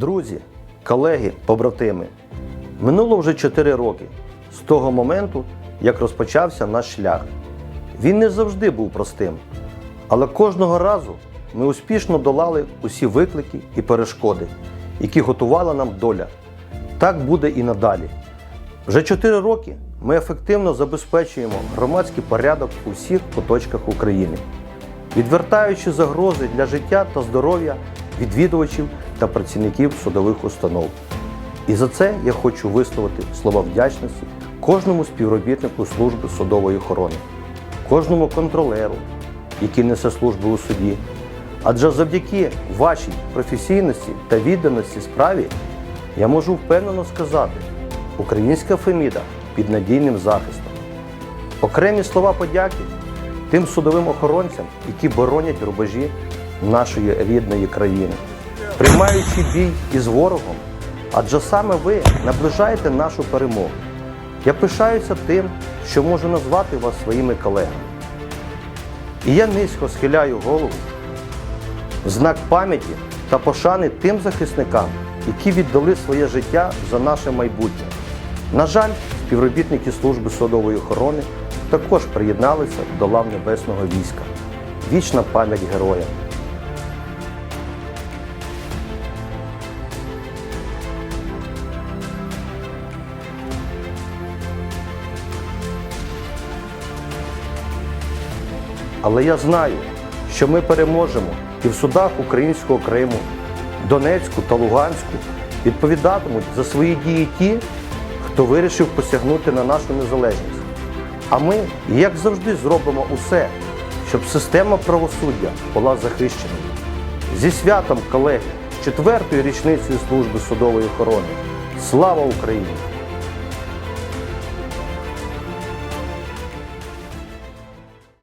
Друзі, колеги, побратими, минуло вже 4 роки з того моменту, як розпочався наш шлях. Він не завжди був простим, але кожного разу ми успішно долали усі виклики і перешкоди, які готувала нам доля. Так буде і надалі. Вже 4 роки ми ефективно забезпечуємо громадський порядок у всіх куточках України, відвертаючи загрози для життя та здоров'я відвідувачів та працівників судових установ. І за це я хочу висловити слова вдячності кожному співробітнику служби судової охорони, кожному контролеру, який несе службу у суді. Адже завдяки вашій професійності та відданості справі я можу впевнено сказати, українська Феміда під надійним захистом. Окремі слова подяки тим судовим охоронцям, які боронять рубежі нашої рідної країни, приймаючи бій із ворогом, адже саме ви наближаєте нашу перемогу. Я пишаюся тим, що можу назвати вас своїми колегами. І я низько схиляю голову в знак пам'яті та пошани тим захисникам, які віддали своє життя за наше майбутнє. На жаль, співробітники служби судової охорони також приєдналися до лав Небесного війська. Вічна пам'ять героям! Але я знаю, що ми переможемо і в судах Українського Криму, Донецьку та Луганську відповідатимуть за свої дії ті, хто вирішив посягнути на нашу незалежність. А ми, як завжди, зробимо усе, щоб система правосуддя була захищеною. Зі святом, колеги, з четвертою річницею служби судової охорони. Слава Україні!